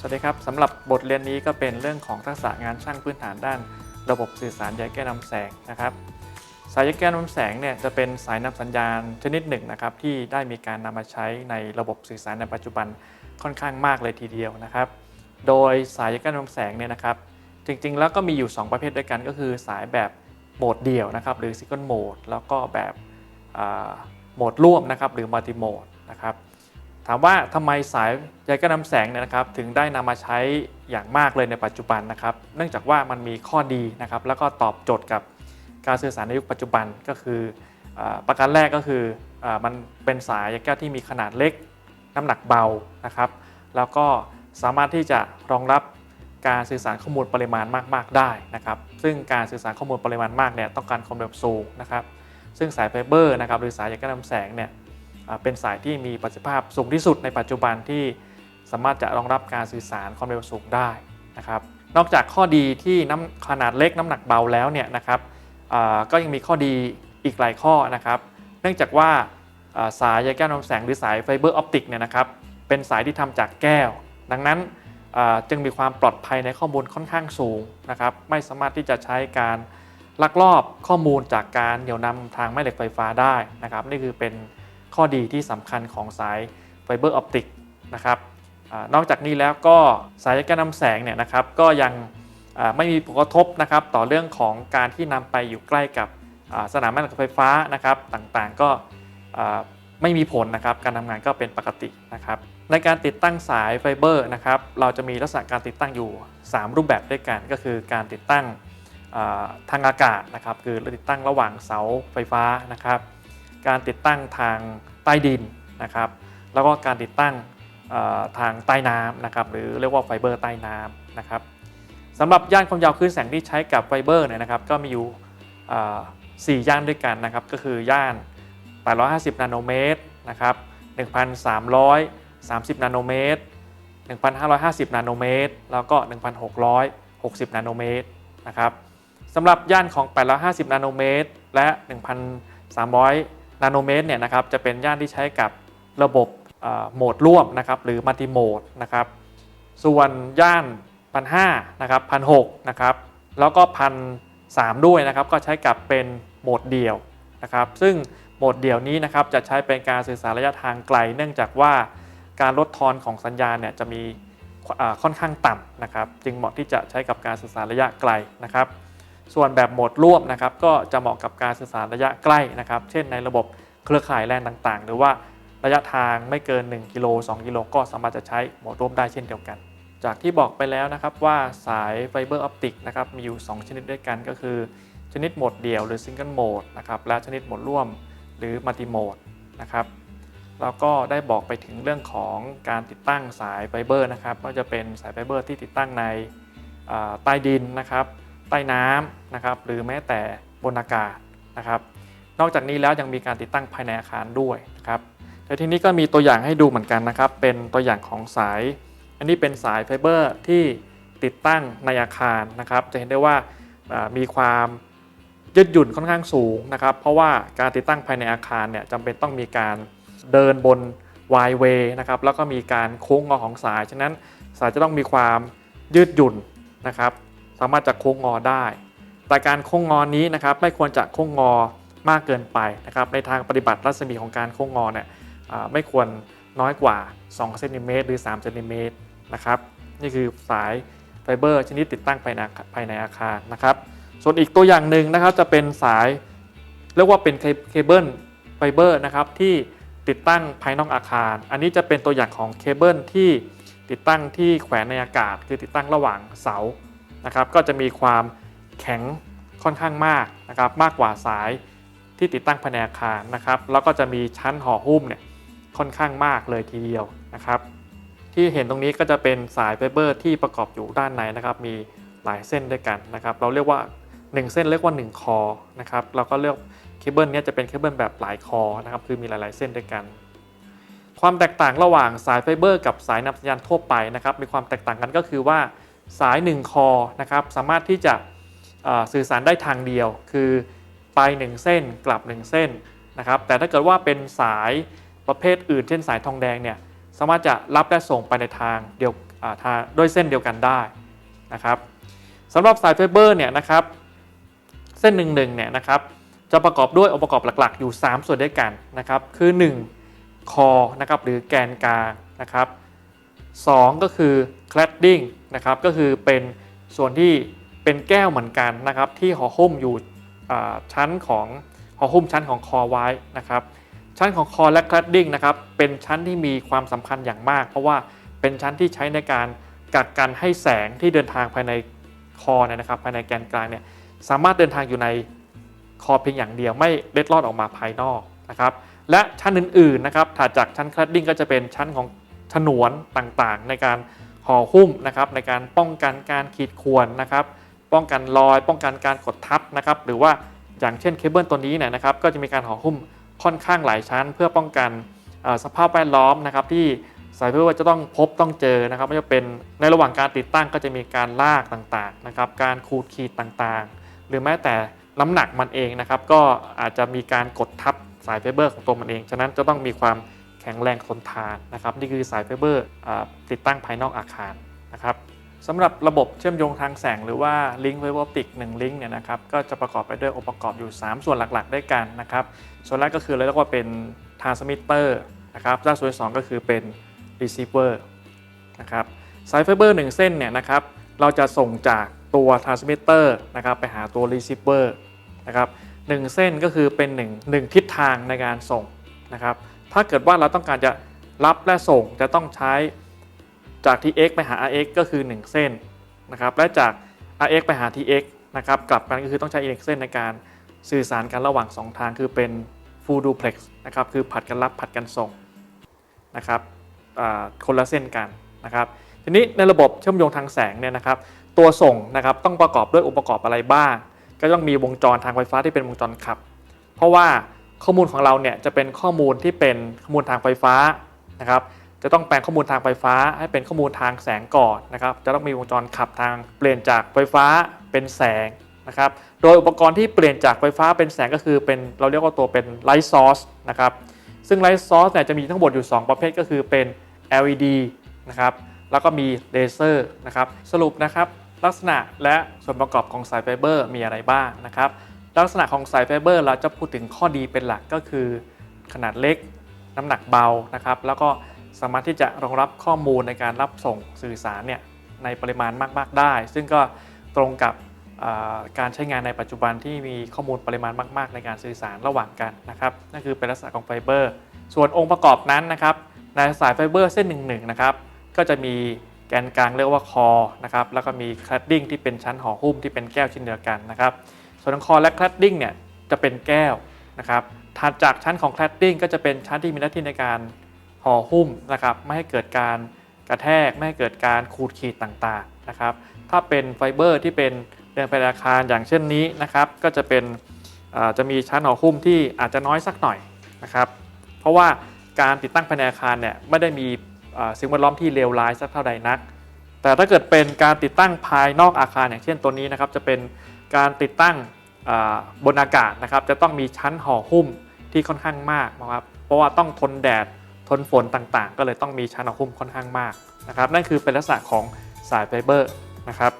สวัสดีครับสำหรับบทเรียนนี้ก็เป็นเรื่องของทักษะงานช่างพื้นฐานด้าน ระบบสื่อสารใยแก้วนำแสงนะครับ สายใยแก้วนำแสงเนี่ยจะเป็นสายนำสัญญาณชนิดหนึ่งนะครับที่ได้มีการนำมาใช้ในระบบสื่อสารในปัจจุบันค่อนข้างมากเลยทีเดียวนะครับ โดยสายใยแก้วนำแสงเนี่ยนะครับ จริงๆแล้วก็มีอยู่ 2 ประเภทด้วยกันก็คือสายแบบโหมดเดี่ยวนะครับหรือซิงเกิลโหมดแล้วก็แบบโหมดร่วมนะครับหรือมัลติโหมดนะครับ ถามว่าทำไมสายใยแก้วนำแสงเนี่ยนะครับถึงได้นำมาใช้อย่างมากเลยในปัจจุบันนะครับ เนื่องจากว่ามันมีข้อดีนะครับ แล้วก็ตอบโจทย์กับการสื่อสารในยุคปัจจุบันก็คืออประการแรกก็คืออมันเป็นสายใยแก้วที่มีขนาดเล็ก น้ำหนักเบานะครับ แล้วก็สามารถที่จะรองรับการสื่อสารข้อมูลปริมาณมาก ๆ ได้นะครับ ซึ่งการสื่อสารข้อมูลปริมาณมากเนี่ยต้องการความเร็วสูงนะครับ ซึ่งสายไฟเบอร์นะครับหรือสายใยแก้วนำแสงเนี่ย เป็นสายที่มีประสิทธิภาพสูงที่สุดในปัจจุบันที่สามารถจะรองรับการสื่อสารความเร็วสูงได้นะครับ นอกจากข้อดีที่น้ำขนาดเล็กน้ำหนักเบาแล้วเนี่ยนะครับก็ยังมีข้อดีอีกหลายข้อนะครับ เนื่องจากว่าสายใยแก้วนำแสงหรือสายไฟเบอร์ออปติกเนี่ยนะครับเป็นสายที่ทำจากแก้ว ดังนั้นจึงมีความปลอดภัยในข้อมูลค่อนข้างสูงนะครับ ไม่สามารถที่จะใช้การลักลอบข้อมูลจากการเหนี่ยวนำทางแม่เหล็กไฟฟ้าได้นะครับ นี่คือเป็น ข้อดีที่สำคัญของสายไฟเบอร์ออปติกนะครับอนอกจากนี้แล้วก็สายแก้วนำแสงเนี่ยนะครับก็ยังไม่มีผลกระทบนะครับต่อเรื่องของการที่นำไปอยู่ใกล้กับสนามแม่เหล็กไฟฟ้านะครับต่างๆก็ไม่มีผลนะครับการทำงานก็เป็นปกตินะครับในการติดตั้งสายไฟเบอร์นะครับเราจะมีลักษณะการติดตั้งอยู่ 3 รูปแบบด้วยกันก็คือการติดตั้งทางอากาศนะครับคือติดตั้งระหว่างเสาไฟฟ้านะครับ การติดตั้งทางใต้ดินนะครับแล้วก็การติดตั้งทางใต้น้ำนะครับหรือเรียกว่าไฟเบอร์ใต้น้ำนะครับสำหรับย่านความยาวคลื่นแสงที่ใช้กับไฟเบอร์เนี่ยนะครับก็มีอยู่เอ่อสี่ย่านด้วยกันนะครับก็คือย่าน 850 นาโนเมตรนะครับ1,330 นาโนเมตร 1,550 นาโนเมตร แล้วก็ 1,660 นาโนเมตรนะครับสำหรับย่านของ 850 นาโนเมตร และ 1,300 นาโนเมตรเนี่ยนะครับจะเป็นย่านที่ใช้กับระบบโหมดร่วมนะครับหรือมัลติโหมดนะครับส่วนย่านพันห้านะครับพันหกนะครับแล้วก็พันสามด้วยนะครับก็ใช้กับเป็นโหมดเดี่ยวนะครับซึ่งโหมดเดี่ยวนี้นะครับจะใช้เป็นการสื่อสารระยะทางไกล เนื่องจากว่าการลดทอนของสัญญาณเนี่ยจะมีค่อนข้างต่ำนะครับจึงเหมาะที่จะใช้กับการสื่อสารระยะไกลนะครับ ส่วนแบบโหมดร่วมนะครับก็จะเหมาะกับการสื่อสารระยะใกล้นะครับ เช่นในระบบเครือข่ายแลนต่างๆ หรือว่าระยะทางไม่เกิน 1 กิโล 2 กิโลก็สามารถจะใช้โหมดร่วมได้เช่นเดียวกัน จากที่บอกไปแล้วนะครับว่าสายไฟเบอร์ออปติกนะครับมีอยู่ 2 ชนิดด้วยกันก็คือ ชนิดโหมดเดี่ยวหรือซิงเกิลโหมดนะครับและชนิดโหมดร่วมหรือมัลติโหมดนะครับแล้วก็ได้บอกไปถึงเรื่องของการติดตั้งสายไฟเบอร์นะครับก็จะเป็นสายไฟเบอร์ที่ติดตั้งในใต้ดินนะครับ ใต้น้ำนะครับหรือแม้แต่บนอากาศนะครับนอกจากนี้แล้วยังมีการติดตั้งภายในอาคารด้วยนะครับแต่ทีนี้ก็มีตัวอย่างให้ดูเหมือนกันนะครับ เป็นตัวอย่างของสาย อันนี้เป็นสายไฟเบอร์ที่ติดตั้งในอาคารนะครับ จะเห็นได้ว่ามีความยืดหยุ่นค่อนข้างสูงนะครับ เพราะว่าการติดตั้งภายในอาคารเนี่ยจำเป็นต้องมีการเดินบน y way นะครับ แล้วก็มีการโค้งงอของสาย ฉะนั้นสายจะต้องมีความยืดหยุ่นนะครับ สามารถจะโค้งงอได้ แต่การโค้งงอนี้นะครับไม่ควรจะโค้งงอมากเกินไปนะครับในทางปฏิบัติรัศมีของการโค้งงอเนี่ยไม่ควรน้อยกว่า2เซนติเมตรหรือ3เซนติเมตรนะครับนี่คือสายไฟเบอร์ชนิดติดตั้งภายในภายในอาคารนะครับ ส่วนอีกตัวอย่างหนึ่งนะครับจะเป็นสายเรียกว่าเป็นเคเบิลไฟเบอร์นะครับที่ติดตั้งภายนอกอาคาร อันนี้จะเป็นตัวอย่างของเคเบิลที่ติดตั้งที่แขวนในอากาศ คือติดตั้งระหว่างเสา นะครับก็จะมีความแข็งค่อนข้างมากนะครับมากกว่าสายที่ติดตั้งภายในอาคารนะครับแล้วก็จะมีชั้นห่อหุ้มเนี่ยค่อนข้างมากเลยทีเดียวนะครับที่เห็นตรงนี้ก็จะเป็นสายไฟเบอร์ที่ประกอบอยู่ด้านในนะครับมีหลายเส้นด้วยกันนะครับเราเรียกว่า 1 เส้นเรียกว่า 1 คอนะครับเราก็เลือกเคเบิลเนี้จะเป็นเคเบิลแบบหลายคอนะครับคือมีหลาย ๆเส้นด้วยกัน ความแตกต่างระหว่างสายไฟเบอร์ กับสายนำสัญญาณทั่วไปนะครับมีความแตกต่างกันก็คือว่า สาย 1 คอนะครับสามารถที่จะสื่อสารได้ทางเดียว คือไป 1 เส้นกลับ 1 เส้นนะครับแต่ถ้าเกิดว่าเป็นสายประเภทอื่น เช่นสายทองแดงเนี่ยสามารถจะรับและส่งไปในทางเดียวอ่าทาด้วยเส้นเดียวกันได้นะครับสำหรับสายไฟเบอร์เนี่ยนะครับเส้นหนึ่งหนึ่งเนี่ยนะครับจะประกอบด้วยองค์ประกอบหลักๆ อยู่ 3 ส่วนด้วยกันนะครับคือ 1 คอนะครับหรือแกนกลางนะครับสองก็คือ cladding นะครับก็คือเป็นส่วนที่เป็นแก้วเหมือนกันนะครับที่ห่อหุ้มอยู่ชั้นของห่อหุ้มชั้นของคอไว้นะครับชั้นของคอและ cladding นะครับเป็นชั้นที่มีความสำคัญอย่างมาก เพราะว่าเป็นชั้นที่ใช้ในการกักกันให้แสงที่เดินทางภายในคอเนี่ยนะครับภายในแกนกลางเนี่ยสามารถเดินทางอยู่ในคอเพียงอย่างเดียวไม่เล็ดลอดออกมาภายนอกนะครับและชั้นอื่นๆนะครับถัดจากชั้น cladding ก็จะเป็นชั้นของฉนวนต่างๆ ในการ ห่อหุ้มนะครับในการป้องกันการขีดข่วนนะครับ ป้องกันรอย ป้องกันการกดทับนะครับหรือว่าอย่างเช่นเคเบิลตัวนี้เนี่ยนะครับก็จะมีการห่อหุ้มค่อนข้างหลายชั้น เพื่อป้องกันสภาพแวดล้อมนะครับที่สายเพื่อว่าจะต้องพบต้องเจอนะครับไม่ว่าจะเป็นในระหว่างการติดตั้งก็จะมีการลากต่างๆนะครับการขูดขีดต่างๆ หรือแม้แต่น้ำหนักมันเองนะครับก็อาจจะมีการกดทับสายไฟเบอร์ของตัวมันเอง ฉะนั้นจะต้องมีความ แข็งแรงทนทานนะครับนี่คือสายไฟเบอร์ติดตั้งภายนอกอาคารนะครับสำหรับระบบเชื่อมโยงทางแสงหรือว่าลิงก์ไฟเบอร์ออปติก1ลิงก์เนี่ยนะครับก็จะประกอบไปด้วยองค์ประกอบอยู่ 3 ส่วนหลักๆ ด้วยกันนะครับส่วนแรกก็คือเรียกว่าเป็น transmitter นะครับและส่วนที่สองก็คือเป็น receiver นะครับสายไฟเบอร์1เส้นเนี่ยนะครับเราจะส่งจากตัว transmitter นะครับไปหาตัว receiver นะครับหนึ่งเส้นก็คือเป็น1 1ทิศทางในการส่งนะครับ ถ้าเกิดว่าเราต้องการจะรับและส่งจะต้องใช้จาก tx ไปหา rx ก็คือ 1 เส้นนะครับ และจาก rx ไปหา tx นะครับกลับกันก็คือต้องใช้อีกเส้นในการสื่อสารกันระหว่าง 2 ทางคือเป็น full duplex นะครับคือผัดกันรับผัดกันส่งนะครับคนละเส้นกันนะครับ ทีนี้ในระบบเชื่อมโยงทางแสงเนี่ยนะครับ ตัวส่งนะครับต้องประกอบด้วยองค์ประกอบอะไรบ้าง ก็ต้องมีวงจรทางไฟฟ้าที่เป็นวงจรขับ เพราะว่า ข้อมูลของเราเนี่ยจะเป็นข้อมูลที่เป็นข้อมูลทางไฟฟ้านะครับ จะต้องแปลงข้อมูลทางไฟฟ้า ให้เป็นข้อมูลทางแสงก่อนนะครับ จะต้องมีวงจรขับทางเปลี่ยนจากไฟฟ้าเป็นแสงนะครับ โดยอุปกรณ์ที่เปลี่ยนจากไฟฟ้าเป็นแสงก็คือเป็นเราเรียกว่าตัวเป็น light source นะครับ ซึ่ง light source เนี่ยจะมีทั้งหมดอยู่ 2 ประเภทก็คือเป็น LED นะครับ แล้วก็มีเลเซอร์นะครับ สรุปนะครับลักษณะและส่วนประกอบของสายไฟเบอร์มีอะไรบ้างนะครับ ลักษณะของสายไฟเบอร์เราจะพูดถึงข้อดีเป็นหลักก็คือ ขนาดเล็ก น้ำหนักเบานะครับ แล้วก็สามารถที่จะรองรับข้อมูลในการรับส่งสื่อสารเนี่ยในปริมาณมากๆได้ ซึ่งก็ตรงกับการใช้งานในปัจจุบันที่มีข้อมูลปริมาณมาก ๆ ในการสื่อสารระหว่างกันนะครับนั่นคือเป็นลักษณะของไฟเบอร์ ส่วนองค์ประกอบนั้นนะครับในสายไฟเบอร์เส้นหนึ่งๆนะครับก็จะมีแกนกลางเรียกว่าคอนะครับแล้วก็มีคลัดดิ้งที่เป็นชั้นห่อหุ้มที่เป็นแก้วเช่นเดียวกันนะครับ วนของคอและคลัดดิ้งเนี่ยจะเป็นแก้วนะครับถัดจากชั้นของคลัดดิ้งก็จะเป็นชั้นที่มีหน้าที่ในการห่อหุ้มนะครับไม่ให้เกิดการกระแทกไม่ให้เกิดการขูดขีดต่างๆนะครับถ้าเป็นไฟเบอร์ที่เป็นเดินไปในอาคารอย่างเช่นนี้นะครับก็จะเป็นจะมีชั้นห่อหุ้มที่อาจจะน้อยสักหน่อยนะครับเพราะว่าการติดตั้งภายในอาคารเนี่ยไม่ได้มีสิ่งแวดล้อมที่เลวร้ายสักเท่าใดนัก แต่ถ้าเกิดเป็นการติดตั้งภายนอกอาคารอย่างเช่นตัวนี้นะครับจะเป็นการติดตั้ง บนอากาศนะครับจะต้องมีชั้นห่อหุ้มที่ค่อนข้างมากนะครับเพราะว่าต้องทนแดดทนฝนต่างๆ ก็เลยต้องมีชั้นห่อหุ้มค่อนข้างมากนะครับนั่นคือเป็นลักษณะของสายไฟเบอร์นะครับ